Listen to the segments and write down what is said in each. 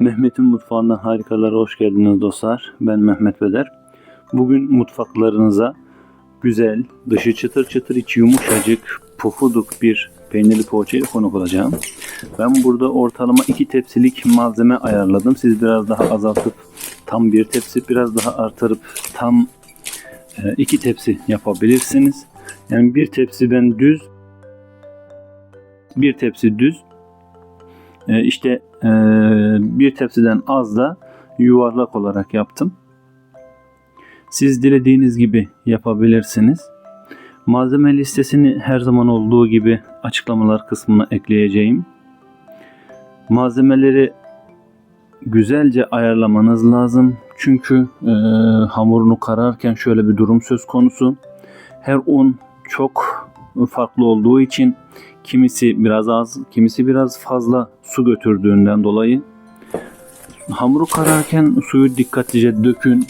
Mehmet'in mutfağından harikalara hoş geldiniz dostlar. Ben Mehmet Beder. Bugün mutfaklarınıza güzel, dışı çıtır çıtır, içi yumuşacık, pufuduk bir peynirli poğaçayla konuk olacağım. Ben burada ortalama iki tepsilik malzeme ayarladım. Siz biraz daha azaltıp tam bir tepsi, biraz daha artırıp tam e, iki tepsi yapabilirsiniz. Yani bir tepsi ben düz, bir tepsi düz, e, işte e, bir tepsiden az da yuvarlak olarak yaptım. Siz dilediğiniz gibi yapabilirsiniz. Malzeme listesini her zaman olduğu gibi açıklamalar kısmına ekleyeceğim. Malzemeleri güzelce ayarlamanız lazım. Çünkü e, hamurunu kararken şöyle bir durum söz konusu. Her un çok farklı olduğu için kimisi biraz az, kimisi biraz fazla su götürdüğünden dolayı hamuru kararken suyu dikkatlice dökün.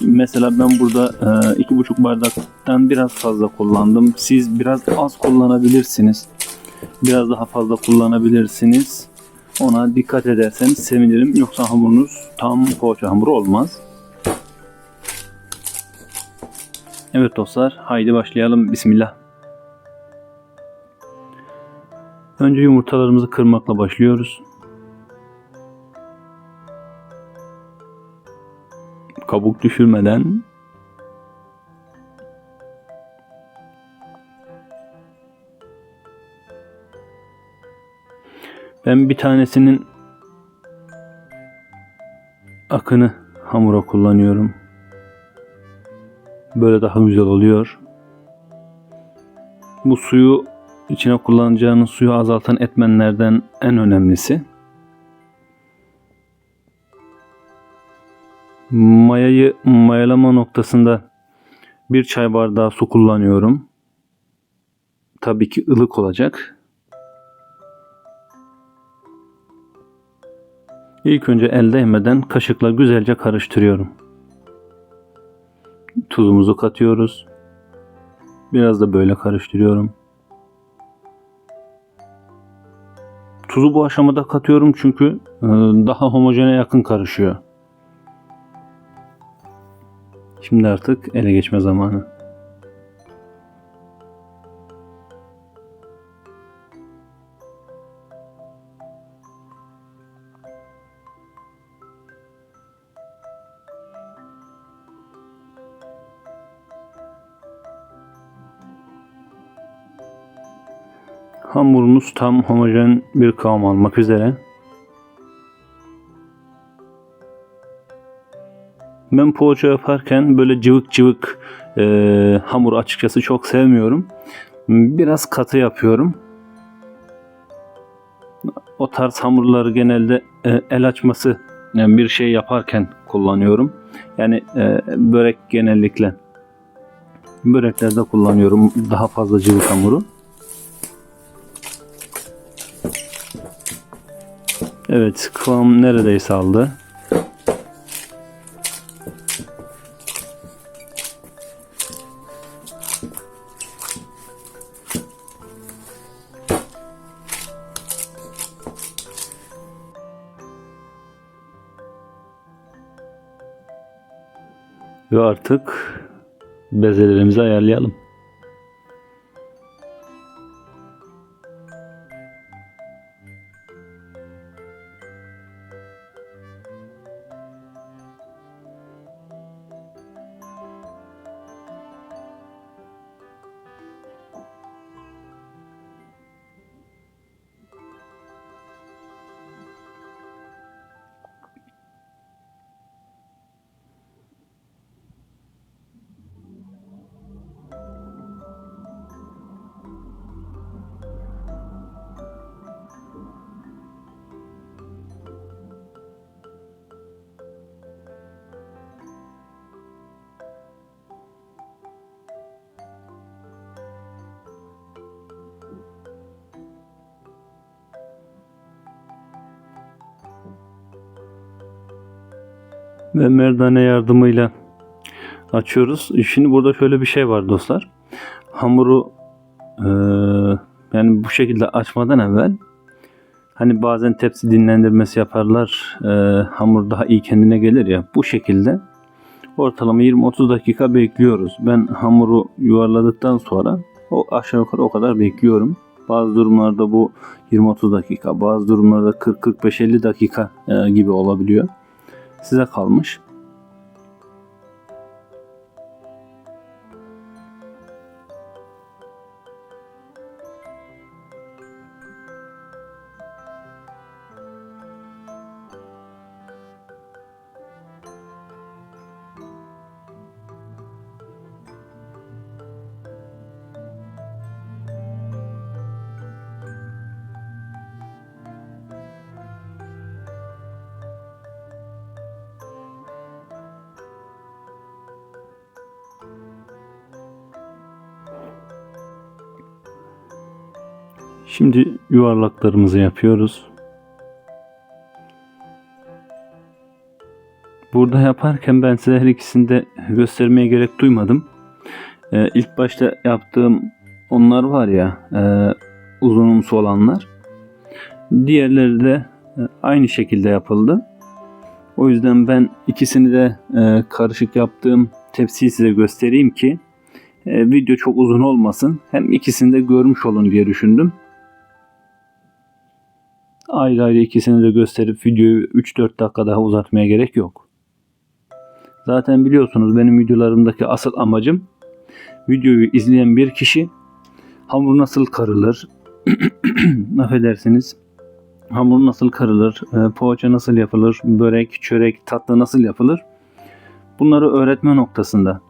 Mesela ben burada e, iki buçuk bardaktan biraz fazla kullandım. Siz biraz az kullanabilirsiniz. Biraz daha fazla kullanabilirsiniz. Ona dikkat ederseniz sevinirim. Yoksa hamurunuz tam poğaça hamuru olmaz. Evet dostlar, haydi başlayalım. Bismillah. Önce yumurtalarımızı kırmakla başlıyoruz. Kabuk düşürmeden Ben bir tanesinin akını hamura kullanıyorum. Böyle daha güzel oluyor. Bu suyu içine kullanacağınız suyu azaltan etmenlerden en önemlisi. Mayayı mayalama noktasında bir çay bardağı su kullanıyorum. Tabii ki ılık olacak. İlk önce el değmeden kaşıkla güzelce karıştırıyorum. Tuzumuzu katıyoruz. Biraz da böyle karıştırıyorum. Tuzu bu aşamada katıyorum çünkü e, daha homojene yakın karışıyor. Şimdi artık ele geçme zamanı. Hamurumuz tam homojen bir kıvam almak üzere. Ben poğaça yaparken böyle cıvık cıvık e, hamur açıkçası çok sevmiyorum. Biraz katı yapıyorum. O tarz hamurları genelde e, el açması yani bir şey yaparken kullanıyorum. Yani e, börek genellikle böreklerde kullanıyorum daha fazla cıvık hamuru. Evet kıvam neredeyse aldı. Ve artık bezelerimizi ayarlayalım. Ve merdane yardımıyla açıyoruz. Şimdi burada şöyle bir şey var dostlar. Hamuru e, yani bu şekilde açmadan evvel Hani bazen tepsi dinlendirmesi yaparlar. e, hamur daha iyi kendine gelir ya. Bu şekilde ortalama 20-30 dakika bekliyoruz. Ben hamuru yuvarladıktan sonra o aşağı yukarı o kadar bekliyorum. Bazı durumlarda bu 20-30 dakika, bazı durumlarda 40-45-50 dakika e, gibi olabiliyor. Size kalmış. Şimdi yuvarlaklarımızı yapıyoruz. Burada yaparken ben size her ikisini de göstermeye gerek duymadım. Ee, ilk başta yaptığım onlar var ya e, uzunumsu olanlar. Diğerleri de e, aynı şekilde yapıldı. O yüzden ben ikisini de e, karışık yaptığım tepsiyi size göstereyim ki e, video çok uzun olmasın. Hem ikisini de görmüş olun diye düşündüm. Ayrı ayrı ikisini de gösterip videoyu 3-4 dakika daha uzatmaya gerek yok. Zaten biliyorsunuz benim videolarımdaki asıl amacım videoyu izleyen bir kişi hamur nasıl karılır, affedersiniz, hamur nasıl karılır, e, poğaça nasıl yapılır, börek, çörek, tatlı nasıl yapılır bunları öğretme noktasında.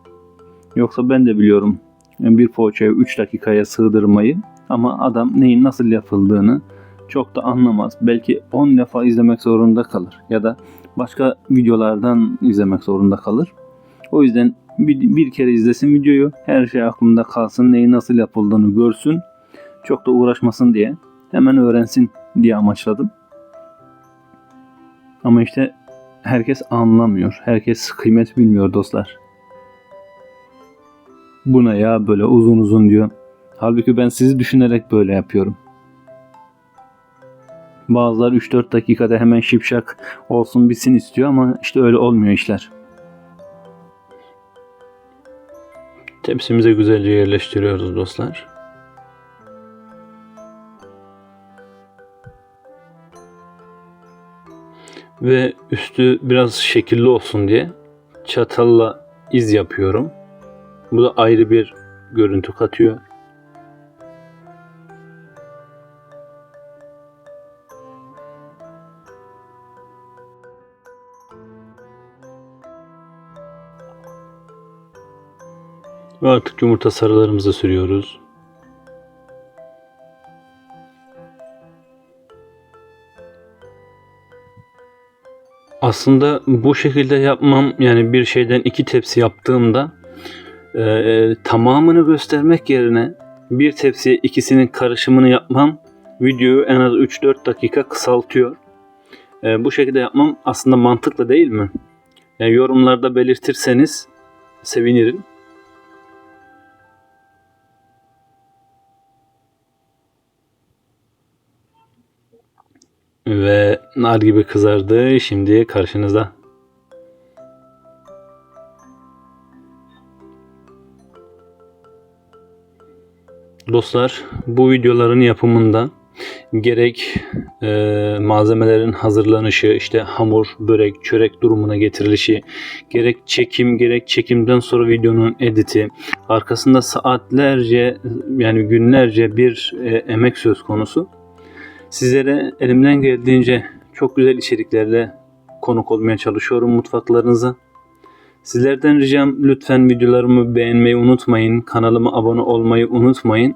Yoksa ben de biliyorum bir poğaçayı 3 dakikaya sığdırmayı ama adam neyin nasıl yapıldığını çok da anlamaz. Belki 10 defa izlemek zorunda kalır ya da başka videolardan izlemek zorunda kalır. O yüzden bir, bir kere izlesin videoyu. Her şey aklında kalsın. Neyi nasıl yapıldığını görsün. Çok da uğraşmasın diye. Hemen öğrensin diye amaçladım. Ama işte herkes anlamıyor. Herkes kıymet bilmiyor dostlar. Buna ya böyle uzun uzun diyor. Halbuki ben sizi düşünerek böyle yapıyorum. Bazıları 3-4 dakikada hemen şipşak olsun bitsin istiyor ama işte öyle olmuyor işler. Tepsimize güzelce yerleştiriyoruz dostlar. Ve üstü biraz şekilli olsun diye çatalla iz yapıyorum. Bu da ayrı bir görüntü katıyor. Ve artık yumurta sarılarımızı sürüyoruz. Aslında bu şekilde yapmam yani bir şeyden iki tepsi yaptığımda e, e, tamamını göstermek yerine bir tepsiye ikisinin karışımını yapmam videoyu en az 3-4 dakika kısaltıyor. E, bu şekilde yapmam aslında mantıklı değil mi? Yani yorumlarda belirtirseniz sevinirim. Ve nar gibi kızardı. Şimdi karşınızda. Dostlar bu videoların yapımında gerek e, malzemelerin hazırlanışı, işte hamur, börek, çörek durumuna getirilişi, gerek çekim, gerek çekimden sonra videonun editi, arkasında saatlerce yani günlerce bir e, emek söz konusu. Sizlere elimden geldiğince çok güzel içeriklerle konuk olmaya çalışıyorum mutfaklarınıza. Sizlerden ricam lütfen videolarımı beğenmeyi unutmayın. Kanalıma abone olmayı unutmayın.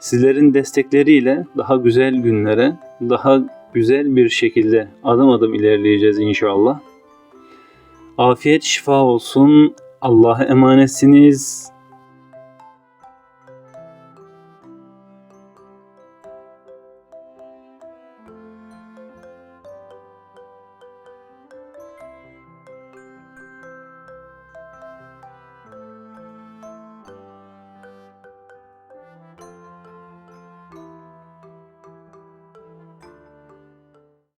Sizlerin destekleriyle daha güzel günlere, daha güzel bir şekilde adım adım ilerleyeceğiz inşallah. Afiyet şifa olsun. Allah'a emanetsiniz.